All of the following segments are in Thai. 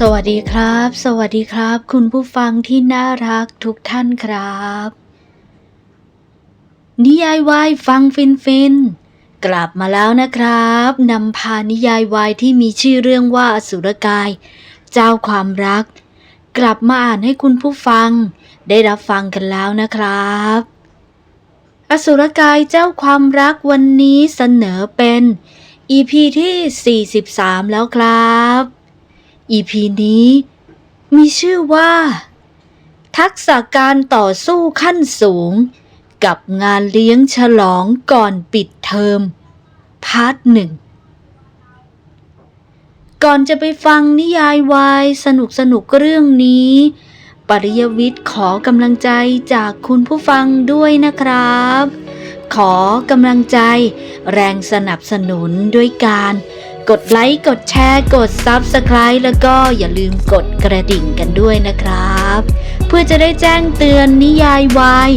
สวัสดีครับ สวัสดีครับ คุณผู้ฟังที่น่ารักทุกท่านครับ นิยายวายฟังฟินฟินกลับมาแล้วนะครับนำพานิยายวายที่มีชื่อเรื่องว่าอสุรกาย เจ้าความรัก กลับมาอ่านให้คุณผู้ฟัง ได้รับฟังกันแล้วนะครับ อสุรกายเจ้าความรักวันนี้เสนอเป็น EP ที่ 43 แล้วครับ EP นี้ มีชื่อว่า ทักษะการต่อสู้ขั้นสูง กับงานเลี้ยงฉลองก่อนปิดเทอม พาร์ทหนึ่ง ก่อนจะไปฟังนิยายวายสนุกสนุกเรื่องนี้ ปริยวิทย์ขอกำลังใจจากคุณผู้ฟังด้วยนะครับขอกำลังใจแรงสนับสนุนด้วยการ กดไลค์ กดแชร์ กด Subscribe แล้วก็อย่าลืมกดกระดิ่งกันด้วยนะครับ เพื่อจะได้แจ้งเตือนนิยายวาย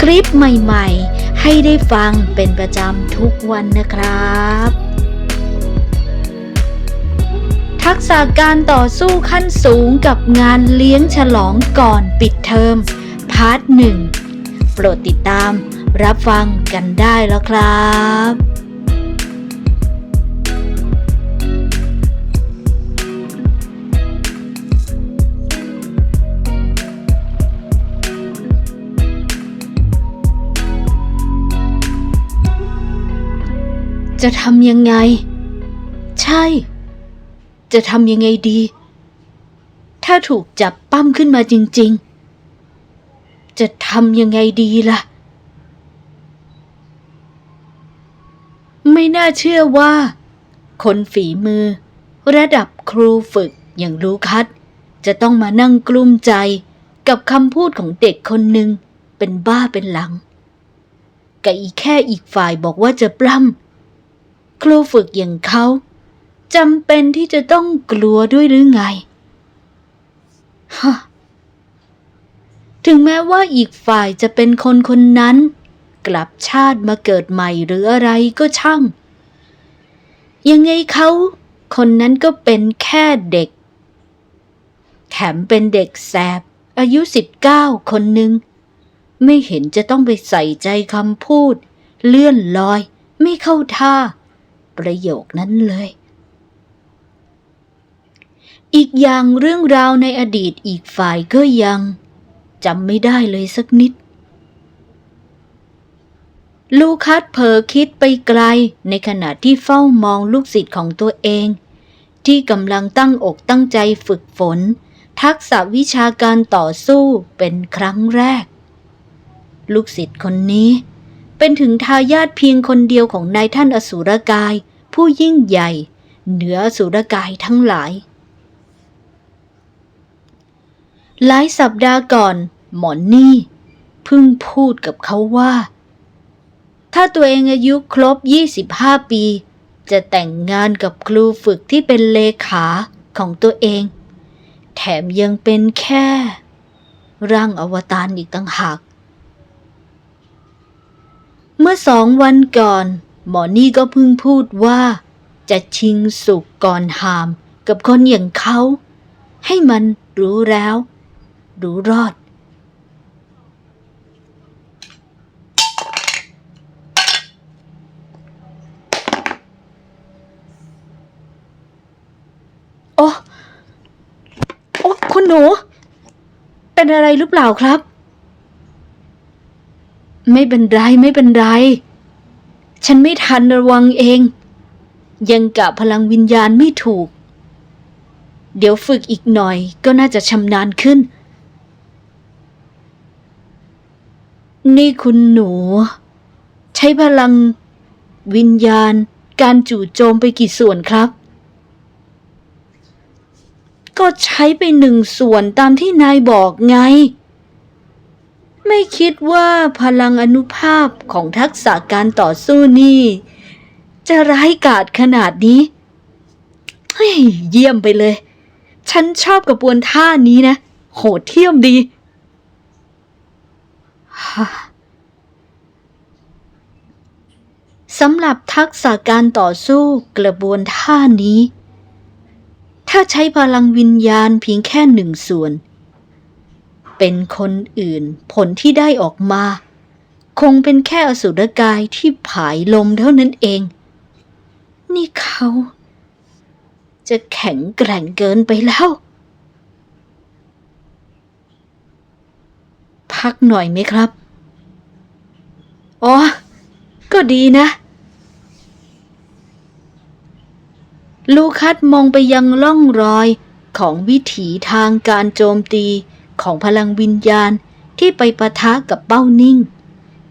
คลิปใหม่ๆ ให้ได้ฟังเป็นประจำทุกวันนะครับ ทักษะการต่อสู้ขั้นสูงกับงานเลี้ยงฉลองก่อนปิดเทอมพาร์ทหนึ่งโปรดติดตามรับฟังกันได้แล้วครับ จะทำยังไง ใช่ จะทำยังไงดี ถ้าถูกจับปั้มขึ้นมาจริง ๆ จะทำยังไงดีล่ะ ไม่น่าเชื่อว่า คนฝีมือ ระดับครูฝึกอย่างลูคัสจะต้องมานั่งกลุ้มใจกับคำพูดของเด็กคนหนึ่งเป็นบ้าเป็นหลังกับอีแค่อีกฝ่ายบอกว่าจะปล้ำ ครูฝึกอย่างเขาจำเป็นที่จะต้องกลัวด้วยหรือไงฮะถึงแม้ว่าอีกฝ่ายจะเป็นคนคนนั้น กลับชาติมาเกิดใหม่หรืออะไรก็ช่าง ยังไงเขาคนนั้นก็เป็นแค่เด็ก แถมเป็นเด็กแสบ อายุสิบเก้าคนหนึ่ง ไม่เห็นจะต้องไปใส่ใจคำพูด เลื่อนลอย ไม่เข้าท่า ประโยคนั้นเลย อีกอย่างเรื่องราวในอดีตอีกฝ่ายก็ยังจำไม่ได้เลยสักนิด ลูคัสเผลอคิดไปไกลในขณะที่เฝ้ามองลูกศิษย์ของตัวเอง ที่กำลังตั้งอกตั้งใจฝึกฝน ทักษะวิชาการต่อสู้เป็นครั้งแรก ลูกศิษย์คนนี้ เป็นถึงทายาทเพียงคนเดียวของนายท่านอสูรกาย ผู้ยิ่งใหญ่ เหนืออสูรกายทั้งหลาย หลายสัปดาห์ก่อน หมอนนี่เพิ่งพูดกับเขาว่า ถ้าตัวเองอายุครบ 25 ปี จะแต่งงานกับครูฝึกที่เป็นเลขาของตัวเอง แถมยังเป็นแค่ ร่างอวตารอีกต่างหาก เมื่อสองวันก่อน หมอนี่ก็เพิ่งพูดว่า จะชิงสุกก่อนหาม กับคนอย่างเขา ให้มันรู้แล้ว รู้รอด โอ้ โอ้ คุณหนู เป็นอะไรหรือเปล่าครับ ไม่เป็นไรไม่เป็นไร ฉันไม่ทันระวังเอง ยังกะพลังวิญญาณไม่ถูก เดี๋ยวฝึกอีกหน่อยก็น่าจะชำนาญขึ้น นี่คุณหนู ใช้พลัง วิญญาณ การจู่โจมไปกี่ส่วนครับ ก็ใช้ไปหนึ่งส่วนตามที่นายบอกไง ไม่คิดว่าพลังอนุภาพของทักษะการต่อสู้นี่ จะร้ายกาจขนาดนี้เฮ้ยเยี่ยมไปเลย ฉันชอบกระบวนท่านี้นะ โหดเที่ยมดี สำหรับทักษะการต่อสู้กระบวนท่านี้ ถ้าใช้พลังวิญญาณเพียงแค่หนึ่งส่วน เป็นคนอื่น ผลที่ได้ออกมา คงเป็นแค่อสุรกายที่ผายลมเท่านั้นเอง นี่เขา จะแข็งแกร่งเกินไปแล้ว พักหน่อยไหมครับ อ๋อ ก็ดีนะลูคัสมองไปยังล่องรอยของวิถีทางการโจมตี ของพลังวิญญาณที่ไปปะทะกับเป้านิ่ง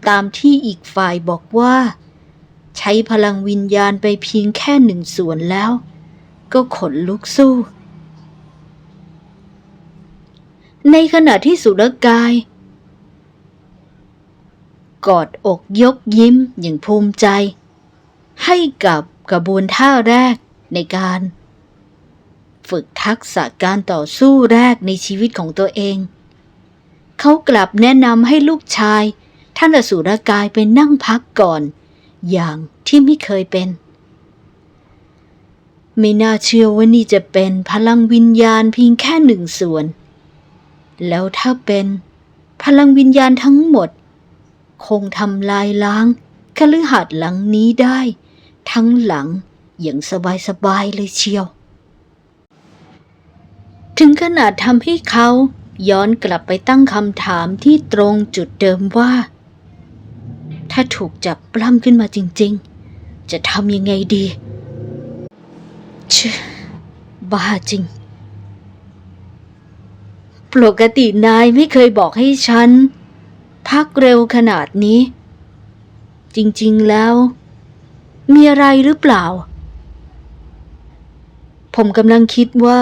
ตามที่อีกฝ่ายบอกว่า ใช้พลังวิญญาณไปเพียงแค่หนึ่งส่วนแล้ว ก็ขนลุกสู้ ในขณะที่สุรกาย กอดอกยกยิ้มอย่างภูมิใจ ให้กับกระบวนท่าแรกในการ ฝึกทักษะการต่อสู้แรกในชีวิตของตัวเอง เขากลับแนะนำให้ลูกชาย ท่านอสุรกายไปนั่งพักก่อน อย่างที่ไม่เคยเป็น ไม่น่าเชื่อว่านี่จะเป็นพลังวิญญาณเพียงแค่หนึ่งส่วน แล้วถ้าเป็นพลังวิญญาณทั้งหมด คงทำลายล้างคฤหาสน์หลังนี้ได้ ทั้งหลังอย่างสบายๆเลยเชียว ถึงขนาดทำให้เขาย้อนกลับไปตั้งคำถามที่ตรงจุดเดิมว่า ถ้าถูกจับปล้ำขึ้นมาจริง ๆ จะทำยังไงดีเชอบ้าจริง ปกตินายไม่เคยบอกให้ฉัน พักเร็วขนาดนี้ จริง ๆ แล้ว มีอะไรหรือเปล่า ผมกำลังคิดว่า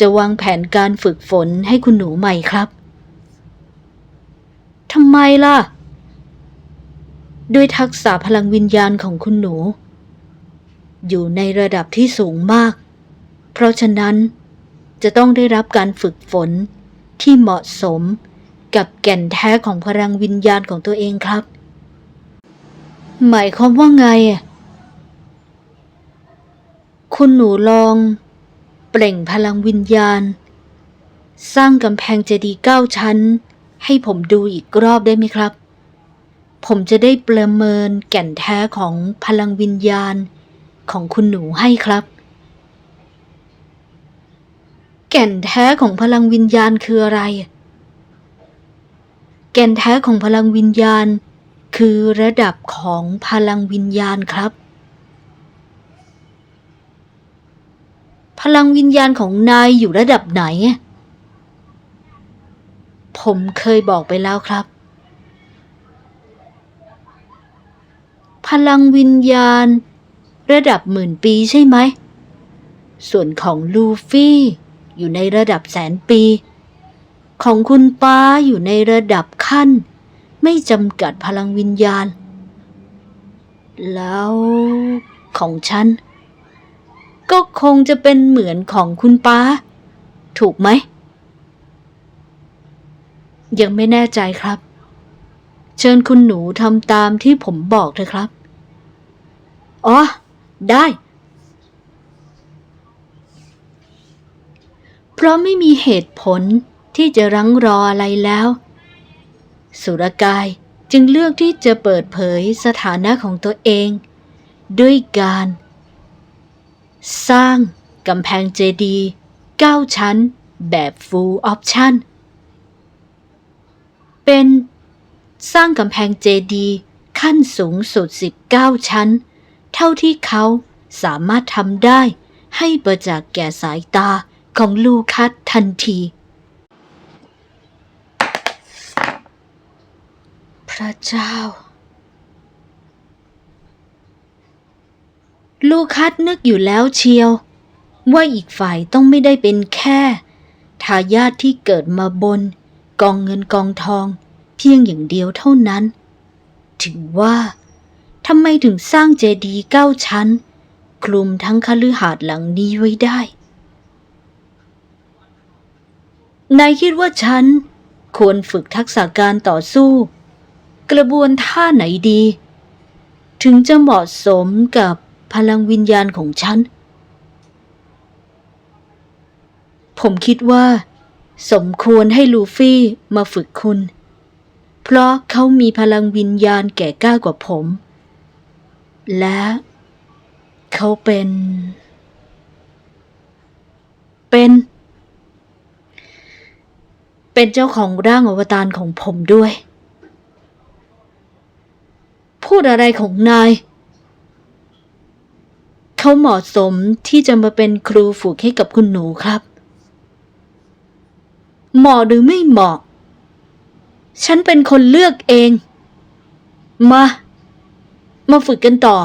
จะวางแผนการฝึกฝนให้คุณหนูใหม่ครับทำไมล่ะ ด้วยทักษะพลังวิญญาณของคุณหนู อยู่ในระดับที่สูงมาก เพราะฉะนั้นจะต้องได้รับการฝึกฝนที่เหมาะสมกับแก่นแท้ของพลังวิญญาณของตัวเองครับ หมายความว่าไง คุณหนูลอง เปล่งพลังวิญญาณ สร้างกำแพงเจดีย์เก้าชั้น ให้ผมดูอีกรอบได้ไหมครับ ผมจะได้ประเมินแก่นแท้ของพลังวิญญาณของคุณหนูให้ครับ แก่นแท้ของพลังวิญญาณคืออะไร แก่นแท้ของพลังวิญญาณ คือระดับของพลังวิญญาณครับ พลังวิญญาณของนายอยู่ระดับไหน ผมเคยบอกไปแล้วครับ พลังวิญญาณ ระดับหมื่นปีใช่ไหม ส่วนของลูฟี่ อยู่ในระดับแสนปี ของคุณป้าอยู่ในระดับขั้น ไม่จำกัดพลังวิญญาณ แล้วของฉัน ก็คงจะเป็นเหมือนของคุณป้า ถูกไหม ยังไม่แน่ใจครับ เชิญคุณหนูทำตามที่ผมบอกเถอะครับ อ๋อ ได้ เพราะไม่มีเหตุผลที่จะรั้งรออะไรแล้ว สุรกายจึงเลือกที่จะเปิดเผยสถานะของตัวเอง ด้วยการ สร้างกำแพงเจดีย์9ชั้น แบบ full option เป็นสร้างกำแพงเจดีย์ขั้นสูงสุด 19 ชั้น เท่าที่เขาสามารถทำได้ให้ประจักษ์แก่สายตาของลูคัสทันที พระเจ้า ลูคัสนึกอยู่แล้วเชียว ว่าอีกฝ่ายต้องไม่ได้เป็นแค่ทายาทที่เกิดมาบน กองเงินกองทอง เพียงอย่างเดียวเท่านั้น ถึงว่าทำไมถึงสร้างเจดีย์เก้าชั้น คลุมทั้งคฤหาสน์หลังนี้ไว้ได้นายคิดว่าฉัน ควรฝึกทักษะการต่อสู้ กระบวนท่าไหนดี ถึงจะเหมาะสมกับ พลังวิญญาณของฉัน ผมคิดว่า สมควรให้ลูฟี่มาฝึกคุณ เพราะเขามีพลังวิญญาณแก่กล้ากว่าผม และเขาเป็น เป็น เป็นเจ้าของร่างอวตารของผมด้วย พูดอะไรของนาย เขาเหมาะสมที่จะมาเป็นครูฝึกให้กับคุณหนูครับ เหมาะหรือไม่เหมาะ ฉันเป็นคนเลือกเอง มา มาฝึกกันต่อ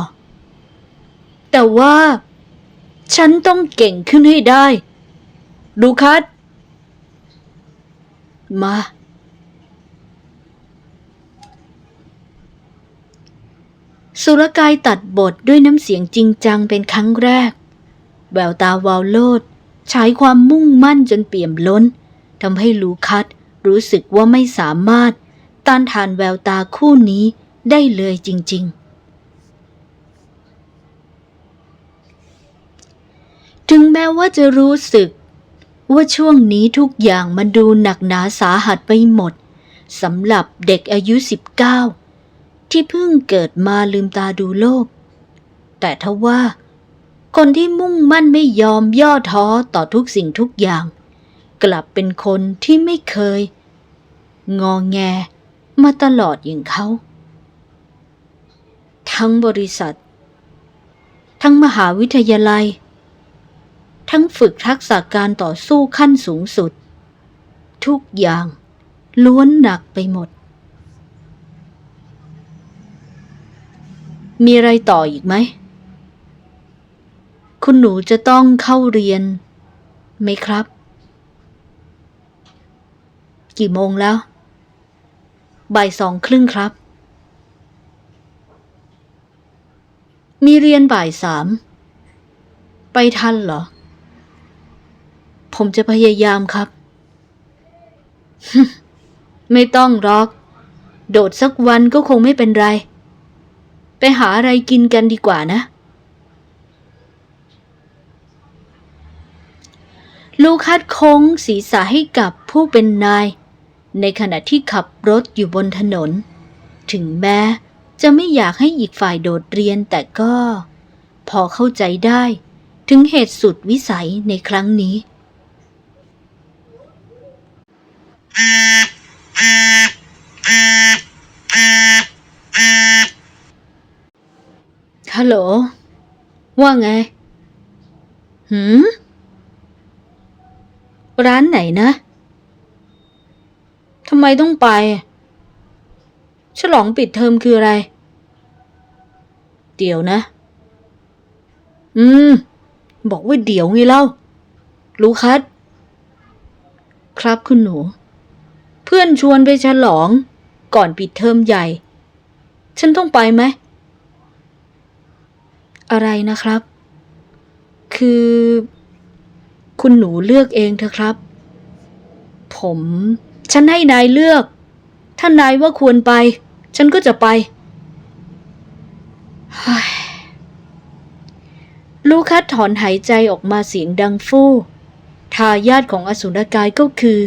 แต่ว่า ฉันต้องเก่งขึ้นให้ได้ ดูคัดมา สุรกายตัดบทด้วยน้ำเสียงจริงจังเป็นครั้งแรก แววตาวาวโลดฉายความมุ่งมั่นจนเปี่ยมล้นทำให้ลูคัสรู้สึกว่าไม่สามารถต้านทานแววตาคู่นี้ได้เลยจริง ๆ ถึงแม้ว่าจะรู้สึก ว่าช่วงนี้ทุกอย่างมันดูหนักหนาสาหัสไปหมดสำหรับเด็กอายุ 19 ที่เพิ่งเกิดมาลืมตาดูโลก แต่ทว่า คนที่มุ่งมั่นไม่ยอมย่อท้อต่อทุกสิ่งทุกอย่าง กลับเป็นคนที่ไม่เคย งอแงมาตลอดอย่างเขา ทั้งบริษัท ทั้งมหาวิทยาลัย ทั้งฝึกทักษะการต่อสู้ขั้นสูงสุด ทุกอย่างล้วนหนักไปหมด มีอะไรต่ออีกไหม คุณหนูจะต้องเข้าเรียนไหมครับ กี่โมงแล้ว บ่ายสองครึ่งครับ มีเรียนบ่ายสาม ไปทันเหรอ ผมจะพยายามครับ ไม่ต้องหรอก โดดสักวันก็คงไม่เป็นไร ไปหาอะไรกินกันดีกว่านะ ลูคัดโค้งศีรษะให้กับผู้เป็นนาย ในขณะที่ขับรถอยู่บนถนน ถึงแม้จะไม่อยากให้อีกฝ่ายโดดเรียนแต่ก็ พอเข้าใจได้ถึงเหตุสุดวิสัยในครั้งนี้ ฮัลโหล ว่าไง หืม ร้านไหนนะ ทำไมต้องไป ฉลองปิดเทอมคืออะไร เดี๋ยวนะ อืม บอกว่าเดี๋ยวไงเล่ารู้คัดครับคุณหนู เพื่อนชวนไปฉลอง ก่อนปิดเทอมใหญ่ ฉันต้องไปไหม อะไรนะครับ คือ คุณหนูเลือกเองเถอะครับ ผม ฉันให้นายเลือก ถ้านายว่าควรไป ฉันก็จะไปลูคัสถอนหายใจออกมาเสียงดังฟู่ทายาทของอสุรกายก็คือ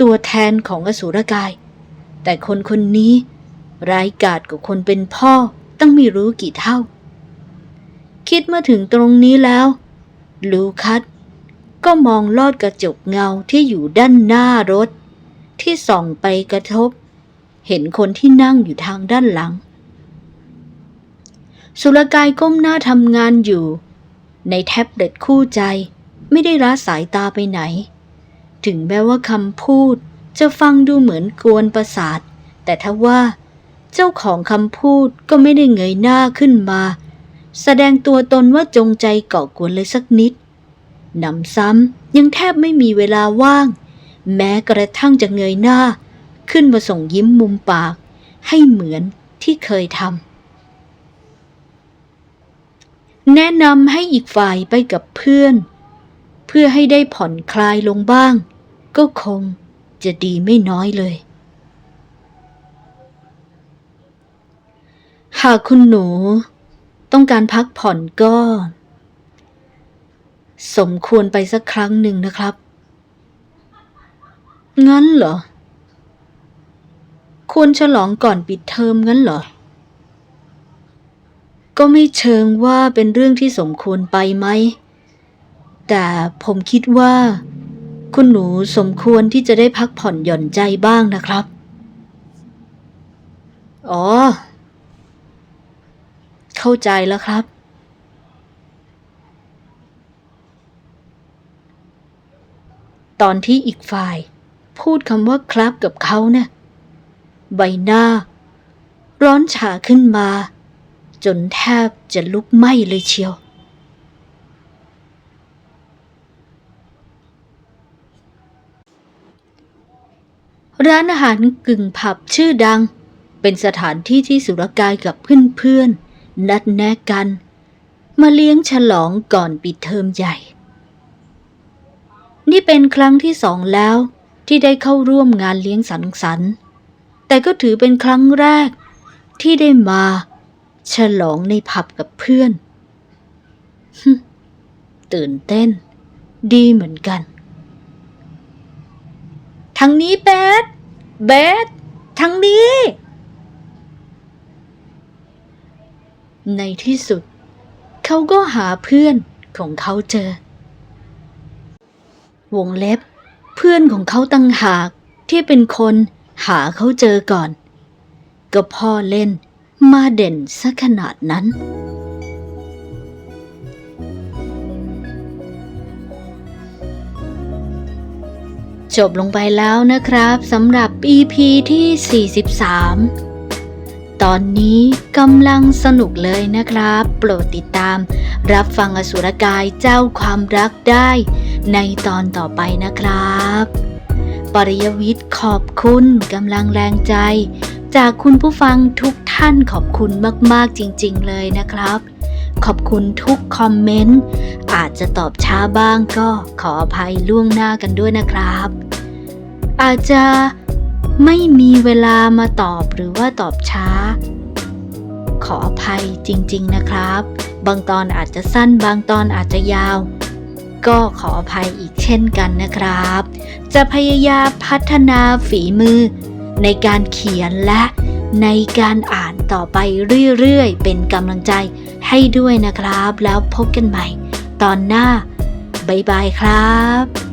ตัวแทนของอสุรกาย แต่คนคนนี้ ร้ายกาจกว่าคนเป็นพ่อตั้งไม่รู้กี่เท่า คิดมาถึงตรงนี้แล้ว ลูคัสก็มองลอดกระจกเงาที่อยู่ด้านหน้ารถ ที่ส่องไปกระทบ เห็นคนที่นั่งอยู่ทางด้านหลัง สุรกายก้มหน้าทำงานอยู่ ในแท็บเล็ตคู่ใจไม่ได้ละสายตาไปไหน ถึงแม้ว่าคำพูดจะฟังดูเหมือนกวนประสาท แต่ถ้าว่า เจ้าของคำพูดก็ไม่ได้เงยหน้าขึ้นมา แสดงตัวตนว่าจงใจก่อกวนเลยสักนิดหนำซ้ำยังแทบไม่มีเวลาว่าง แม้กระทั่งจะเงยหน้า ขึ้นมาส่งยิ้มมุมปาก ให้เหมือนที่เคยทำแนะนำให้อีกฝ่ายไปกับเพื่อน เพื่อให้ได้ผ่อนคลายลงบ้าง ก็คงจะดีไม่น้อยเลย หากคุณหนู ต้องการพักผ่อนก็ สมควรไปสักครั้งหนึ่งนะครับ งั้นเหรอ ควรฉลองก่อนปิดเทอมงั้นเหรอ ก็ไม่เชิงว่าเป็นเรื่องที่สมควรไปไหม แต่ผมคิดว่า คุณหนูสมควรที่จะได้พักผ่อนหย่อนใจบ้างนะครับ อ๋อ เข้าใจแล้วครับ ตอนที่อีกฝ่าย พูดคำว่าครับกับเขาเนะ่ะใบหน้า ร้อนฉาขึ้นมา จนแทบจะลุกไหม้เลยเชียว ร้านอาหารกึ่งผับชื่อดัง เป็นสถานที่ที่สุรกายกับเพื่อนๆ นัดแนะกัน มาเลี้ยงฉลองก่อนปิดเทอมใหญ่ นี่เป็นครั้งที่สองแล้วที่ได้เข้าร่วมงานเลี้ยงสังสรรค์ แต่ก็ถือเป็นครั้งแรกที่ได้มา ฉลองในผับกับเพื่อน ตื่นเต้น ดีเหมือนกันทางนี้เบสเบสทางนี้ ในที่สุด เขาก็หาเพื่อนของเขาเจอ วงเล็บ เพื่อนของเขาตั้งหากที่เป็นคนหาเขาเจอก่อน ก็พ่อเล่นมาเด่นซะขนาดนั้น จบลงไปแล้วนะครับสำหรับ EP ที่ 43 ตอนนี้กำลังสนุกเลยนะครับ โปรดติดตาม รับฟังอสุรกายเจ้าความรักได้ ในตอนต่อไปนะครับ ปริยวิทย์ขอบคุณกำลังแรงใจ จากคุณผู้ฟังทุกท่านขอบคุณมากๆจริง ๆ เลยนะครับ ขอบคุณทุกคอมเมนต์อาจจะตอบช้าบ้างก็ขออภัยล่วงหน้ากันด้วยนะครับ อาจจะ ไม่มีเวลามาตอบหรือว่าตอบช้า ขออภัยจริง ๆนะครับ บางตอนอาจจะสั้นบางตอนอาจจะยาว ก็ขออภัยอีกเช่นกันนะครับ จะพยายามพัฒนาฝีมือ ในการเขียนและในการอ่านต่อไปเรื่อยๆ เป็นกำลังใจให้ด้วยนะครับ แล้วพบกันใหม่ ตอนหน้า บ๊ายบายครับ